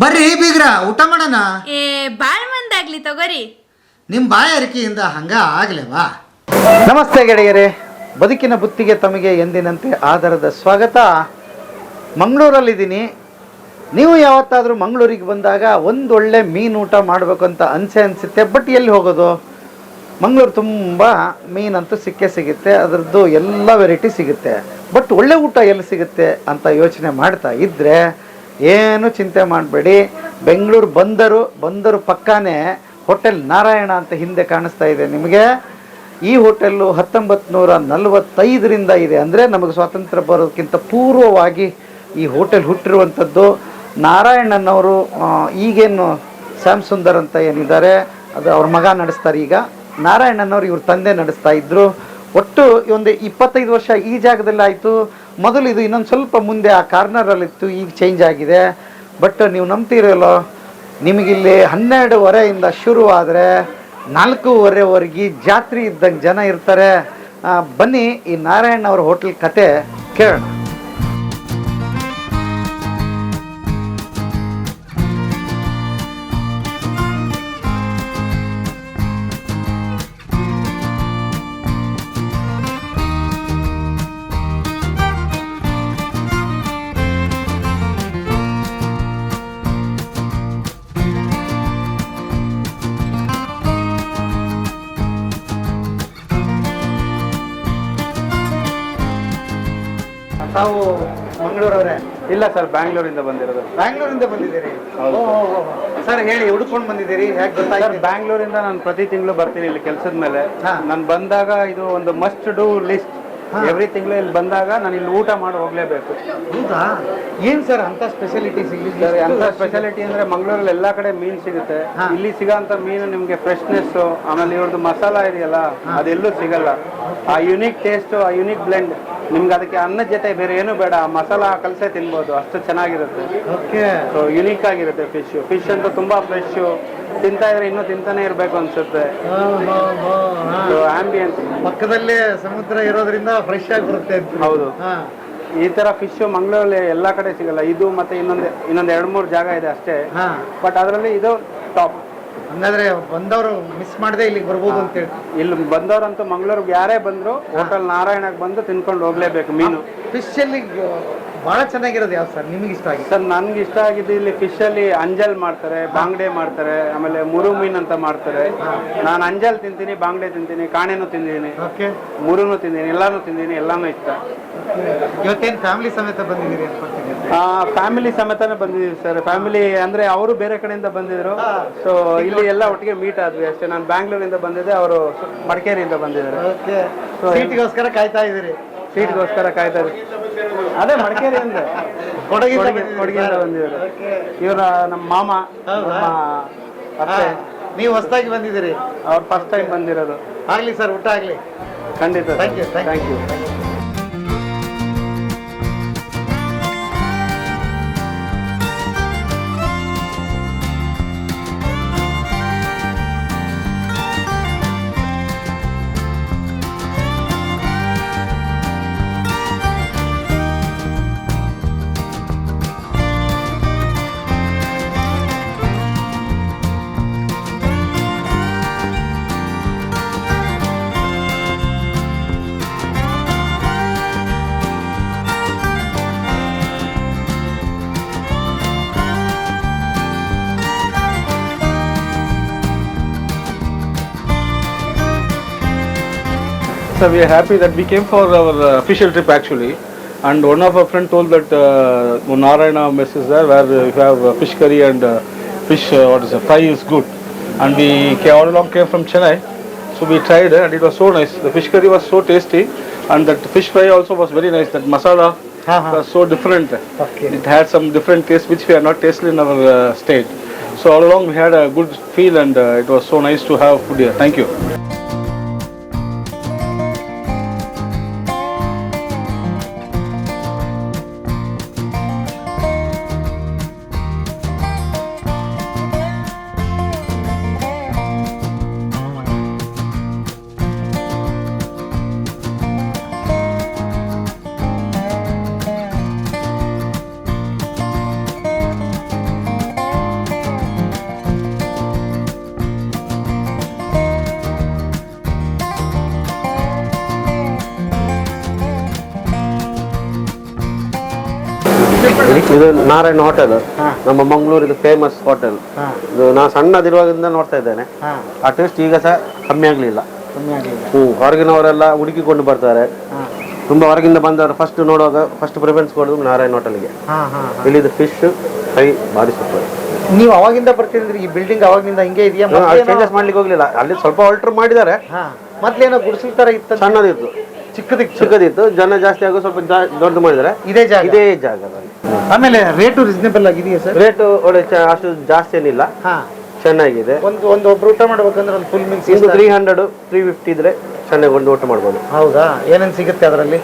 ಬರ್ರಿ ಬೀಗ್ರ ಊಟ ಮಾಡೋಣ. ಏ ಬಾಳ್ ಮಂದಾಗ್ಲಿ ತಗೋರಿ. ನಿಮ್ಮ ಬಾಯಾರಿಕೆಯಿಂದ ಹಂಗ ಆಗ್ಲೇವಾ? ನಮಸ್ತೆ ಗೆಳೆಯರೇ ಬದುಕಿನ ಬುತ್ತಿಗೆ ತಮಗೆ ಎಂದಿನಂತೆ ಆಧಾರದ ಸ್ವಾಗತ. ಮಂಗಳೂರಲ್ಲಿದ್ದೀನಿ. ನೀವು ಯಾವತ್ತಾದರೂ ಮಂಗಳೂರಿಗೆ ಬಂದಾಗ ಒಂದೊಳ್ಳೆ ಮೀನು ಊಟ ಮಾಡಬೇಕು ಅಂತ ಅನಿಸೆ ಅನಿಸುತ್ತೆ ಬಟ್ ಎಲ್ಲಿ ಹೋಗೋದು? ಮಂಗಳೂರು ತುಂಬ ಮೀನಂತೂ ಸಿಕ್ಕೇ ಸಿಗುತ್ತೆ ಅದರದ್ದು ಎಲ್ಲ ವೆರೈಟಿ ಸಿಗುತ್ತೆ. ಬಟ್ ಒಳ್ಳೆ ಊಟ ಎಲ್ಲಿ ಸಿಗುತ್ತೆ ಅಂತ ಯೋಚನೆ ಮಾಡ್ತಾ ಇದ್ದರೆ ಏನು ಚಿಂತೆ ಮಾಡಬೇಡಿ. ಬೆಂಗಳೂರು ಬಂದರು ಬಂದರು ಪಕ್ಕಾನೇ ಹೋಟೆಲ್ ನಾರಾಯಣ ಅಂತ ಹಿಂದೆ ಕಾಣಿಸ್ತಾ ಇದೆ ನಿಮಗೆ. ಈ ಹೋಟೆಲ್ಲು ಹತ್ತೊಂಬತ್ತು ನೂರ ನಲವತ್ತೈದರಿಂದ ಇದೆ ಅಂದರೆ ನಮಗೆ ಸ್ವಾತಂತ್ರ್ಯ ಬರೋದಕ್ಕಿಂತ ಪೂರ್ವವಾಗಿ ಈ ಹೋಟೆಲ್ ಹುಟ್ಟಿರುವಂಥದ್ದು. ನಾರಾಯಣನವರು ಈಗೇನು ಶ್ಯಾಮ್ ಸುಂದರ್ ಅಂತ ಏನಿದ್ದಾರೆ, ಅದು ಅವ್ರ ಮಗ ನಡೆಸ್ತಾರೆ ಈಗ. ನಾರಾಯಣನವರು ಇವ್ರ ತಂದೆ ನಡೆಸ್ತಾ ಇದ್ರು. ಒಟ್ಟು ಒಂದು ಇಪ್ಪತ್ತೈದು ವರ್ಷ ಈ ಜಾಗದಲ್ಲಿ ಆಯಿತು. ಮೊದಲು ಇದು ಇನ್ನೊಂದು ಸ್ವಲ್ಪ ಮುಂದೆ ಆ ಕಾರ್ನರಲ್ಲಿತ್ತು ಈಗ ಚೇಂಜ್ ಆಗಿದೆ. ಬಟ್ ನೀವು ನಂಬ್ತಿರಲ್ಲೋ ನಿಮಗಿಲ್ಲಿ ಹನ್ನೆರಡುವರೆಯಿಂದ ಶುರುವಾದರೆ ನಾಲ್ಕೂವರೆವರೆಗೆ ಜಾತ್ರೆ ಇದ್ದಂಗೆ ಜನ ಇರ್ತಾರೆ. ಬನ್ನಿ ಈ ನಾರಾಯಣ್ ಅವ್ರ ಹೋಟೆಲ್ ಕತೆ ಕೇಳೋಣ. ತಾವು ಮಂಗಳೂರವರೇ? ಇಲ್ಲ ಸರ್ ಬ್ಯಾಂಗ್ಳೂರಿಂದ ಬಂದಿರೋದು. ಬ್ಯಾಂಗ್ಳೂರಿಂದ ಬಂದಿದ್ದೀರಿ? ಹೌದು. ಸರ್ ಹೇಳಿ ಹುಡ್ಕೊಂಡು ಬಂದಿದ್ದೀರಿ? ಹೇಗೆ ಸರ್ ಗೊತ್ತಾಯ್ತು ಬ್ಯಾಂಗ್ಳೂರಿಂದ ನಾನು ಪ್ರತಿ ತಿಂಗಳು ಬರ್ತೀನಿ ಇಲ್ಲಿ ಕೆಲಸದ ಮೇಲೆ. ಹಾ. ನಾನು ಬಂದಾಗ ಇದು ಒಂದು ಮಸ್ಟ್ ಡೂ ಲಿಸ್ಟ್ ಹಾ. ಎವ್ರಿ ತಿಂಗಳು ಇಲ್ಲಿ ಬಂದಾಗ ನಾನು ಇಲ್ಲಿ ಊಟ ಮಾಡಿ ಹೋಗ್ಲೇಬೇಕು. ಹೌದಾ? ಏನ್ ಸರ್ ಅಂತ ಸ್ಪೆಷಾಲಿಟಿ ಸರ್ ಅಂತ ಸ್ಪೆಷಾಲಿಟಿ ಅಂದ್ರೆ ಮಂಗಳೂರಲ್ಲಿ ಎಲ್ಲಾ ಕಡೆ ಮೀನ್ ಸಿಗುತ್ತೆ. ಹಾ. ಇಲ್ಲಿ ಸಿಗೋಂಥ ಮೀನು ನಿಮ್ಗೆ ಫ್ರೆಶ್ನೆಸ್ ಆಮೇಲೆ ಇವ್ರದ್ದು ಮಸಾಲ ಇದೆಯಲ್ಲ ಅದೆಲ್ಲೂ ಸಿಗಲ್ಲ. ಆ ಯುನಿಕ್ ಟೇಸ್ಟ್ ಆ ಯುನಿಕ್ ಬ್ಲೆಂಡ್ ನಿಮ್ಗೆ ಅದಕ್ಕೆ ಅನ್ನದ ಜೊತೆ ಬೇರೆ ಏನು ಬೇಡ ಮಸಾಲ ಕಲಸೆ ತಿನ್ಬೋದು ಅಷ್ಟು ಚೆನ್ನಾಗಿರುತ್ತೆ. ಓಕೆ. ಸೊ ಯುನೀಕ್ ಆಗಿರುತ್ತೆ ಫಿಶ್ ಫಿಶ್ ಅಂತೂ ತುಂಬಾ ಫ್ರೆಶ್ ತಿಂತಾ ಇದ್ರೆ ಇನ್ನೂ ತಿಂತಾನೆ ಇರಬೇಕು ಅನ್ಸುತ್ತೆ. ಸೊ ಆಂಬಿಯನ್ಸ್ ಪಕ್ಕದಲ್ಲೇ ಸಮುದ್ರ ಇರೋದ್ರಿಂದ ಫ್ರೆಶ್ ಆಗಿ ಬರುತ್ತೆ ಅಂತ. ಹೌದು. ಈ ತರ ಫಿಶ್ ಮಂಗಳೂರಲ್ಲಿ ಎಲ್ಲಾ ಕಡೆ ಸಿಗಲ್ಲ. ಇದು ಮತ್ತೆ ಇನ್ನೊಂದು ಇನ್ನೊಂದ್ ಎರಡ್ ಮೂರು ಜಾಗ ಇದೆ ಅಷ್ಟೇ. ಬಟ್ ಅದರಲ್ಲಿ ಇದು ಟಾಪ್ ಹಂಗಾದ್ರೆ ಬಂದವರು ಮಿಸ್ ಮಾಡದೆ ಇಲ್ಲಿಗೆ ಬರ್ಬೋದು ಅಂತ ಹೇಳಿ. ಇಲ್ಲಿ ಬಂದವರಂತೂ ಮಂಗಳೂರಿಗೆ ಯಾರೇ ಬಂದ್ರು ಹೋಟೆಲ್ ನಾರಾಯಣಕ್ಕೆ ಬಂದು ತಿನ್ಕೊಂಡು ಹೋಗ್ಲೇಬೇಕು ಮೀನು. ಫಿಶ್ ಅಲ್ಲಿ ಬಹಳ ಚೆನ್ನಾಗಿರೋದು ಯಾವ್ದು ಸರ್? ನಿಮಗೆ ಇಷ್ಟ ಆಗಿದೆ ಸರ್ ನನ್ಗೆ ಇಷ್ಟ ಆಗಿದ್ದು ಇಲ್ಲಿ ಫಿಶ್ ಅಲ್ಲಿ ಅಂಜಲ್ ಮಾಡ್ತಾರೆ ಬಾಂಗ್ಡೆ ಮಾಡ್ತಾರೆ ಆಮೇಲೆ ಮುರು ಮೀನ್ ಅಂತ ಮಾಡ್ತಾರೆ. ನಾನು ಅಂಜಲ್ ತಿಂತೀನಿ ಬಾಂಗ್ಡೆ ತಿಂತೀನಿ ಕಾಣೆನೂ ತಿಂದಿದ್ದೀನಿ ಓಕೆ. ಮುರುನು ತಿಂದೀನಿ ಎಲ್ಲಾನು ತಿಂದೀನಿ ಎಲ್ಲಾನು ಇಷ್ಟ. ಇವತ್ತೇನು ಫ್ಯಾಮಿಲಿ ಸಮೇತ ಬಂದಿದ್ದೀರಿ ಆ ಫ್ಯಾಮಿಲಿ ಸಮೇತನೇ ಬಂದಿದ್ದೀವಿ ಸರ್. ಫ್ಯಾಮಿಲಿ ಅಂದ್ರೆ ಅವರು ಬೇರೆ ಕಡೆಯಿಂದ ಬಂದಿದ್ರು. ಸೊ ಇಲ್ಲಿ ಎಲ್ಲ ಒಟ್ಟಿಗೆ ಮೀಟ್ ಆದ್ವಿ ಅಷ್ಟೇ. ನಾನು ಬ್ಯಾಂಗ್ಳೂರಿಂದ ಬಂದಿದ್ದೆ ಅವರು ಮಡಿಕೇರಿಯಿಂದ ಬಂದಿದ್ದಾರೆ. ಓಕೆ. ಸೀಟ್ಗೋಸ್ಕರ ಕಾಯ್ತಾ ಇದ್ದೀರಿ. ಸೀಟ್ಗೋಸ್ಕರ ಕಾಯ್ತಾರೆ. ಅದೇ ಮಡಿಕೇರಿ ಅಂದ್ರೆ ಕೊಡಗಿ- ಕೊಡಗಿಯಿಂದ. ಬಂದಿದ್ದಾರೆ. ಇವರ ನಮ್ಮ ಮಾಮ? ನಮ್ಮ ಅತ್ತೆ. ನೀವು ಹೊಸದಾಗಿ ಬಂದಿದ್ದೀರಿ? ಅವ್ರು ಫಸ್ಟ್ ಟೈಮ್ ಬಂದಿರೋದು. ಆಗಲಿ ಸರ್ ಊಟ ಆಗಲಿ. ಖಂಡಿತ thank you thank you So we are happy that we came for our uh, official trip actually, and one of our friend told that uh, Narayana mess is there where uh, you have uh, fish curry and uh, fish uh, what is it, fry is good, and we came all along came from Chennai, so we tried it and it was so nice. The fish curry was so tasty, and that fish fry also was very nice. That masala was so different. Okay. It had some different taste which we had not tasted in our uh, state. So all along we had a good feel and uh, it was so nice to have food here. Thank you. ಇದು Narayana hotel. ನಮ್ಮ ಮಂಗಳೂರಿದು famous hotel. ಇದು ನಾನು ಸಣ್ಣದಿರುವಾಗಿಂದ ನೋಡ್ತಾ ಇದ್ದೇನೆ. ಆ taste ಈಗ ಸಹ ಕಮ್ಮಿ ಆಗಲಿಲ್ಲ. ಹ್ಞೂ ಹೊರಗಿನವರೆಲ್ಲ ಹುಡುಕಿಕೊಂಡು ಬರ್ತಾರೆ. ತುಂಬಾ ಹೊರಗಿಂದ ಬಂದವರು ಫಸ್ಟ್ ನೋಡುವಾಗ ಫಸ್ಟ್ ಪ್ರಿಫರೆನ್ಸ್ ಕೊಡೋದು ನಾರಾಯಣ ಹೋಟೆಲ್ಗೆ ಇಲ್ಲಿದ್ದು ಫಿಶ್ ಫ್ರೈ ಭಾರಿ ಸೂಪರ್ ನೀವು ಅವಾಗಿಂದ ಬರ್ತಿದ್ರಿ ಈ ಬಿಲ್ಡಿಂಗ್ ಅವಾಗಿಂದ ಹಿಂಗೆ ಇದೆಯಾ? ಚೇಂಜಸ್ ಮಾಡ್ಲಿಕ್ಕೆ ಹೋಗ್ಲಿಲ್ಲ. ಅಲ್ಲಿ ಸ್ವಲ್ಪ ಆಲ್ಟರ್ ಮಾಡಿದ್ದಾರೆ. ಮತ್ತೆ ಏನೋ ಗುಡಿಸಲ್ ತರ ಇತ್ತ ಸಣ್ಣದಿತ್ತು. ಚಿಕ್ಕದಿತ್ತು. ಚಿಕ್ಕದಿತ್ತು. ಜನ ಜಾಸ್ತಿ ಆಗೋ ಸ್ವಲ್ಪ ದೊಡ್ಡದು ಮಾಡಿದ್ದಾರೆ. ಇದೇ ಜಾಗ. ಇದೇ ಜಾಗದಲ್ಲಿ ಆಮೇಲೆ ರೇಟು ರೀಸನೇಬಲ್ ಆಗಿದೆಯಾ ಸರ್? ರೇಟ್ ಒಳ್ಳೆ ಚ- ಅಷ್ಟು ಜಾಸ್ತಿ ಏನಿಲ್ಲ. ಹಾ. ಚೆನ್ನಾಗಿದೆ. ಒಂದು ಒಂದು ಒಬ್ರು ಊಟ ಮಾಡ್ಬೇಕಂದ್ರೆ ಒಂದು ಫುಲ್ ಮಿಕ್ಸ್ ಒಂದು ತ್ರೀ ಹಂಡ್ರೆಡ್ ತ್ರೀ ಫಿಫ್ಟಿ ಇದ್ರೆ ಚೆನ್ನಾಗಿ ಒಂದು ಊಟ ಮಾಡ್ಬೋದು. ಹೌದಾ? ಏನೇನು ಸಿಗುತ್ತೆ ಅದರಲ್ಲಿ?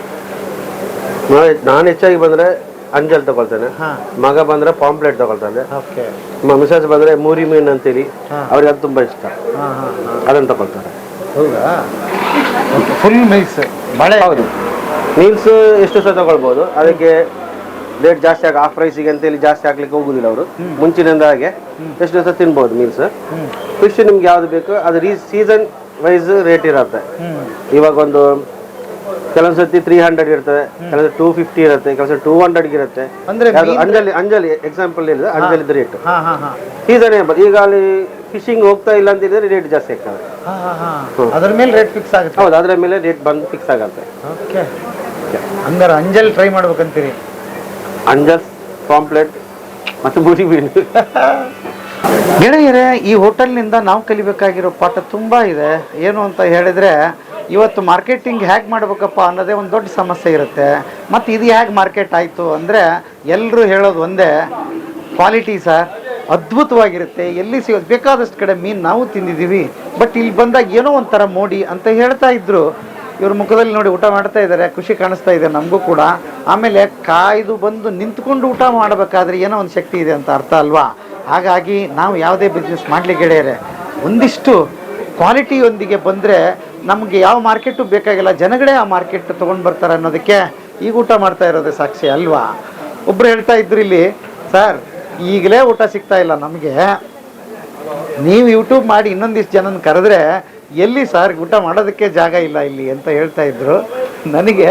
ನಾನು ನಾನು ಹೆಚ್ಚಾಗಿ ಬಂದ್ರೆ ಅಂಜಲ್ ತಗೊಳ್ತೇನೆ. ಹಾ. ಮಗ ಬಂದ್ರೆ ಪಾಂಪ್ಲೆಟ್ ತಗೊಳ್ತಾನೆ. ಓಕೆ. ಮಿಸಸ್ ಬಂದ್ರೆ ಮೂರಿ ಮೀನ್ ಅಂತೇಳಿ ಹಾ. ಅವ್ರಿಗೆ ಅದು ತುಂಬಾ ಇಷ್ಟ. ಹಾ ಹಾ. ಅದನ್ನು ತಗೊಳ್ತಾರೆ. ಹೌದಾ? ಫುಲ್ ಮಿಕ್ಸ್ ಬಾಳೆ ಹೌದು. ಮೀಲ್ಸ್ ಎಷ್ಟು ಸಹ ತಗೊಳ್ಬೋದು. ಅದಕ್ಕೆ ರೇಟ್ ಜಾಸ್ತಿ ಆಗ ಆಫ್ ಪ್ರೈಸಿಗೆ ಅಂತೇಳಿ ಜಾಸ್ತಿ ಹಾಕ್ಲಿಕ್ಕೆ ಹೋಗುದಿಲ್ಲ ಅವರು. ಮುಂಚಿನಿಂದ ಹಾಗೆ. ಎಷ್ಟು ದಿವಸ ತಿನ್ಬೋದು ಮೀಲ್ಸ್ ಫಿಶ್ ನಿಮ್ಗೆ ಯಾವ್ದು ಬೇಕು? ಅದು ರೀ ಸೀಸನ್ ವೈಸ್ ರೇಟ್ ಇರುತ್ತೆ. ಇವಾಗ ಒಂದು ಕೆಲವೊಂದ್ಸತಿ ತ್ರೀ ಹಂಡ್ರೆಡ್ ಇರ್ತದೆ ಕೆಲವೊಂದು ಟೂ ಫಿಫ್ಟಿ ಇರುತ್ತೆ ಕೆಲಸ ಟೂ ಹಂಡ್ರೆಡ್ ಇರುತ್ತೆ. ಅಂಜಲಿ ಅಂಜಲಿ ಎಕ್ಸಾಂಪಲ್ ಇಲ್ಲ ಅಂಜಲಿದ ರೇಟ್ ಸೀಸನ್ ಈಗ ಅಲ್ಲಿ ಫಿಶಿಂಗ್ ಹೋಗ್ತಾ ಇಲ್ಲ ಅಂತಿದ್ರೆ ರೇಟ್ ಜಾಸ್ತಿ ಆಗ್ತದೆ. ಅದ್ರ ಮೇಲೆ ರೇಟ್ ಫಿಕ್ಸ್ ಆಗುತ್ತೆ? ಹೌದು ಅದರ ಮೇಲೆ ರೇಟ್ ಬಂದು ಫಿಕ್ಸ್ ಆಗುತ್ತೆ. ಓಕೆ. ಹಂಗಾರೆ ಅಂಜಲ್ ಟ್ರೈ ಮಾಡ್ಬೇಕಂತೀರಿ? ಅಂಜಲ್ ಪಾಂಪ್ಲೆಟ್ ಮತ್ತು ಬುರಿ ಮೀನು ಗೆಳೆಯರೇ ಈ ಹೋಟೆಲ್ನಿಂದ ನಾವು ಕಲಿಬೇಕಾಗಿರೋ ಪಾಠ ತುಂಬ ಇದೆ. ಏನು ಅಂತ ಹೇಳಿದರೆ ಇವತ್ತು ಮಾರ್ಕೆಟಿಂಗ್ ಹೇಗೆ ಮಾಡಬೇಕಪ್ಪ ಅನ್ನೋದೇ ಒಂದು ದೊಡ್ಡ ಸಮಸ್ಯೆ ಇರುತ್ತೆ. ಮತ್ತು ಇದು ಹೇಗೆ ಮಾರ್ಕೆಟ್ ಆಯಿತು ಅಂದರೆ ಎಲ್ಲರೂ ಹೇಳೋದು ಒಂದೇ ಕ್ವಾಲಿಟಿ ಸರ್ ಅದ್ಭುತವಾಗಿರುತ್ತೆ. ಎಲ್ಲಿ ಸಿಗೋದು ಬೇಕಾದಷ್ಟು ಕಡೆ ಮೀನು ನಾವು ತಿಂದಿದ್ದೀವಿ. ಬಟ್ ಇಲ್ಲಿ ಬಂದಾಗ ಏನೋ ಒಂಥರ ಮೋಡಿ ಅಂತ ಹೇಳ್ತಾ ಇದ್ರು. ಇವ್ರ ಮುಖದಲ್ಲಿ ನೋಡಿ ಊಟ ಮಾಡ್ತಾ ಇದ್ದಾರೆ. ಖುಷಿ ಕಾಣಿಸ್ತಾ ಇದೆ ನಮಗೂ ಕೂಡ. ಆಮೇಲೆ ಕಾಯ್ದು ಬಂದು ನಿಂತ್ಕೊಂಡು ಊಟ ಮಾಡಬೇಕಾದ್ರೆ ಏನೋ ಒಂದು ಶಕ್ತಿ ಇದೆ ಅಂತ ಅರ್ಥ ಅಲ್ವಾ? ಹಾಗಾಗಿ ನಾವು ಯಾವುದೇ ಬಿಸ್ನೆಸ್ ಮಾಡಲಿ ಗೆಳೆಯರೆ, ಒಂದಿಷ್ಟು ಕ್ವಾಲಿಟಿಯೊಂದಿಗೆ ಬಂದರೆ ನಮಗೆ ಯಾವ ಮಾರ್ಕೆಟು ಬೇಕಾಗಿಲ್ಲ, ಜನಗಳೇ ಆ ಮಾರ್ಕೆಟ್ ತೊಗೊಂಡು ಬರ್ತಾರೆ ಅನ್ನೋದಕ್ಕೆ ಈಗ ಊಟ ಮಾಡ್ತಾ ಇರೋದೇ ಸಾಕ್ಷಿ ಅಲ್ವಾ? ಒಬ್ಬರು ಹೇಳ್ತಾ ಇದ್ರು ಇಲ್ಲಿ, ಸರ್ ಈಗಲೇ ಊಟ ಸಿಗ್ತಾ ಇಲ್ಲ ನಮಗೆ. ನೀವು ಯೂಟ್ಯೂಬ್ ಮಾಡಿ ಇನ್ನೊಂದಿಷ್ಟು ಜನನ ಕರೆದ್ರೆ ಎಲ್ಲಿ ಸರ್ ಊಟ ಮಾಡೋದಕ್ಕೆ ಜಾಗ ಇಲ್ಲ ಇಲ್ಲಿ ಅಂತ ಹೇಳ್ತಾ ಇದ್ರು. ನನಗೆ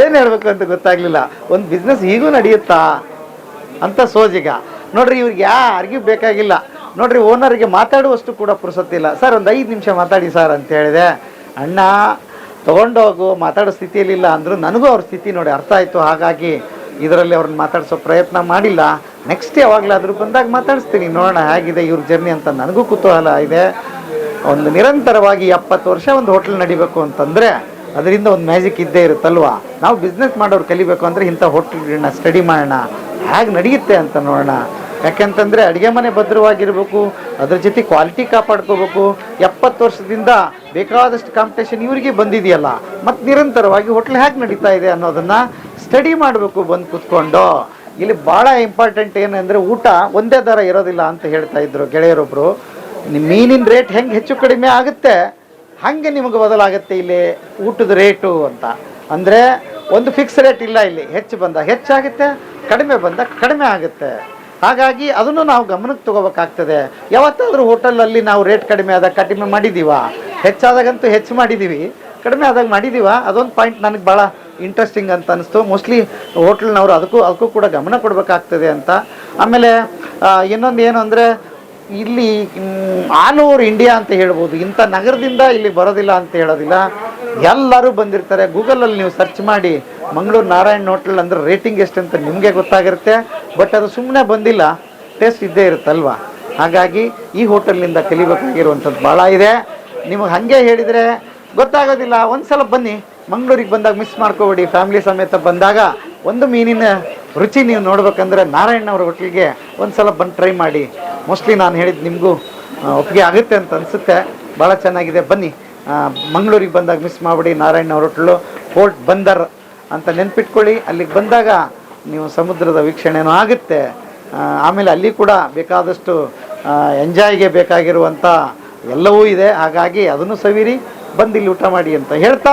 ಏನು ಹೇಳ್ಬೇಕು ಅಂತ ಗೊತ್ತಾಗ್ಲಿಲ್ಲ. ಒಂದು ಬಿಸ್ನೆಸ್ ಈಗೂ ನಡೆಯುತ್ತಾ? ಅಂತ ಸೋಜಿಗ. ನೋಡ್ರಿ, ಇವ್ರಿಗೆ ಯಾರಿಗೂ ಬೇಕಾಗಿಲ್ಲ. ನೋಡ್ರಿ ಓನರ್ಗೆ ಮಾತಾಡುವಷ್ಟು ಕೂಡ ಪುರುಸತ್ತಿಲ್ಲ ಸರ್ ಒಂದು ಐದು ನಿಮಿಷ ಮಾತಾಡಿ ಸರ್ ಅಂತ ಹೇಳಿದೆ. ಅಣ್ಣ, ತೊಗೊಂಡೋಗು, ಮಾತಾಡೋ ಸ್ಥಿತಿಯಲ್ಲಿಲ್ಲ ಅಂದರು ನನಗೂ ಅವ್ರ ಸ್ಥಿತಿ ನೋಡಿ ಅರ್ಥ ಆಯಿತು. ಹಾಗಾಗಿ ಇದರಲ್ಲಿ ಅವ್ರನ್ನ ಮಾತಾಡ್ಸೋ ಪ್ರಯತ್ನ ಮಾಡಿಲ್ಲ. ನೆಕ್ಸ್ಟ್ ಯಾವಾಗಲಾದರೂ ಬಂದಾಗ ಮಾತಾಡಿಸ್ತೀನಿ. ನೋಡೋಣ, ಹೇಗಿದೆ ಇವ್ರ ಜರ್ನಿ ಅಂತ ನನಗೂ ಕುತೂಹಲ ಇದೆ. ಒಂದು ನಿರಂತರವಾಗಿ ಎಪ್ಪತ್ತು ವರ್ಷ ಒಂದು ಹೋಟ್ಲ್ ನಡಿಬೇಕು ಅಂತಂದರೆ ಅದರಿಂದ ಒಂದು ಮ್ಯಾಜಿಕ್ ಇದ್ದೇ ಇರುತ್ತಲ್ವಾ? ನಾವು ಬಿಸ್ನೆಸ್ ಮಾಡೋರು ಕಲಿಬೇಕು ಅಂದರೆ ಇಂಥ ಹೋಟ್ಲ್ಗಳನ್ನ ಸ್ಟಡಿ ಮಾಡೋಣ. ಹೇಗೆ ನಡೆಯುತ್ತೆ ಅಂತ ನೋಡೋಣ. ಯಾಕೆಂತಂದರೆ ಅಡುಗೆ ಮನೆ ಭದ್ರವಾಗಿರಬೇಕು, ಅದ್ರ ಜೊತೆ ಕ್ವಾಲಿಟಿ ಕಾಪಾಡ್ಕೋಬೇಕು. ಎಪ್ಪತ್ತು ವರ್ಷದಿಂದ ಬೇಕಾದಷ್ಟು ಕಾಂಪಿಟೇಷನ್ ಇವರಿಗೆ ಬಂದಿದೆಯಲ್ಲ. ಮತ್ತು ನಿರಂತರವಾಗಿ ಹೋಟ್ಲ್ ಹೇಗೆ ನಡೀತಾ ಇದೆ ಅನ್ನೋದನ್ನು ಸ್ಟಡಿ ಮಾಡಬೇಕು ಬಂದು ಕೂತ್ಕೊಂಡು. ಇಲ್ಲಿ ಭಾಳ ಇಂಪಾರ್ಟೆಂಟ್ ಏನಂದರೆ ಊಟ ಒಂದೇ ದರ ಇರೋದಿಲ್ಲ ಅಂತ ಹೇಳ್ತಾ ಇದ್ರು ಗೆಳೆಯರೊಬ್ಬರು ನಿಮ್ಮ ಮೀನಿನ ರೇಟ್ ಹೆಂಗೆ ಹೆಚ್ಚು ಕಡಿಮೆ ಆಗುತ್ತೆ, ಹಾಗೆ ನಿಮಗೆ ಬದಲಾಗುತ್ತೆ ಇಲ್ಲಿ ಊಟದ ರೇಟು ಅಂತ. ಅಂದರೆ ಒಂದು ಫಿಕ್ಸ್ ರೇಟ್ ಇಲ್ಲ ಇಲ್ಲಿ, ಹೆಚ್ಚು ಬಂದ, ಹೆಚ್ಚಾಗುತ್ತೆ, ಕಡಿಮೆ ಬಂದ, ಕಡಿಮೆ ಆಗುತ್ತೆ. ಹಾಗಾಗಿ ಅದನ್ನು ನಾವು ಗಮನಕ್ಕೆ ತಗೋಬೇಕಾಗ್ತದೆ. ಯಾವತ್ತಾದರೂ ಹೋಟೆಲಲ್ಲಿ ನಾವು ರೇಟ್ ಕಡಿಮೆ ಆದಾಗ ಕಡಿಮೆ ಮಾಡಿದ್ದೀವ ಹೆಚ್ಚಾದಾಗಂತೂ ಹೆಚ್ಚು ಮಾಡಿದ್ದೀವಿ ಕಡಿಮೆ ಆದಾಗ ಮಾಡಿದ್ದೀವ ಅದೊಂದು ಪಾಯಿಂಟ್ ನನಗೆ ಭಾಳ ಇಂಟ್ರೆಸ್ಟಿಂಗ್ ಅಂತ ಅನಿಸ್ತು. ಮೋಸ್ಟ್ಲಿ ಹೋಟ್ಲ್ನವರು ಅದಕ್ಕೂ ಅದಕ್ಕೂ ಕೂಡ ಗಮನ ಕೊಡಬೇಕಾಗ್ತದೆ ಅಂತ. ಆಮೇಲೆ ಇನ್ನೊಂದು ಏನು ಅಂದರೆ, ಇಲ್ಲಿ ಆಲ್ ಓವರ್ ಇಂಡಿಯಾ ಅಂತ ಹೇಳ್ಬೋದು. ಇಂಥ ನಗರದಿಂದ ಇಲ್ಲಿ ಬರೋದಿಲ್ಲ ಅಂತ ಹೇಳೋದಿಲ್ಲ. ಎಲ್ಲರೂ ಬಂದಿರ್ತಾರೆ. ಗೂಗಲಲ್ಲಿ ನೀವು ಸರ್ಚ್ ಮಾಡಿ ಮಂಗಳೂರು ನಾರಾಯಣ್ ಹೋಟ್ಲ್ ಅಂದರೆ ರೇಟಿಂಗ್ ಎಷ್ಟು ಅಂತ ನಿಮಗೆ ಗೊತ್ತಾಗಿರುತ್ತೆ. ಬಟ್ ಅದು ಸುಮ್ಮನೆ ಬಂದಿಲ್ಲ. ಟೇಸ್ಟ್ ಇದ್ದೇ ಇರುತ್ತಲ್ವ? ಹಾಗಾಗಿ ಈ ಹೋಟೆಲ್ನಿಂದ ಕಲಿಬೇಕಾಗಿರುವಂಥದ್ದು ಭಾಳ ಇದೆ. ನಿಮಗೆ ಹಾಗೆ ಹೇಳಿದರೆ ಗೊತ್ತಾಗೋದಿಲ್ಲ. ಒಂದು ಸಲ ಬನ್ನಿ. ಮಂಗಳೂರಿಗೆ ಬಂದಾಗ ಮಿಸ್ ಮಾಡ್ಕೋಬೇಡಿ. ಫ್ಯಾಮಿಲಿ ಸಮೇತ ಬಂದಾಗ ಒಂದು ಮೀನಿನ ರುಚಿ ನೀವು ನೋಡ್ಬೇಕಂದ್ರೆ ನಾರಾಯಣ ಅವ್ರ ಹೋಟ್ಲಿಗೆ ಒಂದ್ಸಲ ಬಂದು ಟ್ರೈ ಮಾಡಿ. ಮೋಸ್ಟ್ಲಿ ನಾನು ಹೇಳಿದ್ದು ನಿಮಗೂ ಒಪ್ಪಿಗೆ ಆಗುತ್ತೆ ಅಂತ ಅನಿಸುತ್ತೆ. ಭಾಳ ಚೆನ್ನಾಗಿದೆ. ಬನ್ನಿ ಮಂಗಳೂರಿಗೆ ಬಂದಾಗ ಮಿಸ್ ಮಾಡಿಬಿಡಿ. ನಾರಾಯಣ ಹೋಟ್ಲು ಪೋರ್ಟ್ ಬಂದರ್ ಅಂತ ನೆನ್ಪಿಟ್ಕೊಳ್ಳಿ. ಅಲ್ಲಿಗೆ ಬಂದಾಗ ನೀವು ಸಮುದ್ರದ ವೀಕ್ಷಣೆನೂ ಆಗುತ್ತೆ. ಆಮೇಲೆ ಅಲ್ಲಿ ಕೂಡ ಬೇಕಾದಷ್ಟು ಎಂಜಾಯ್ಗೆ ಬೇಕಾಗಿರುವಂಥ ಎಲ್ಲವೂ ಇದೆ. ಹಾಗಾಗಿ ಅದನ್ನು ಸವಿರಿ, ಬಂದು ಇಲ್ಲಿ ಊಟ ಮಾಡಿ ಅಂತ ಹೇಳ್ತಾ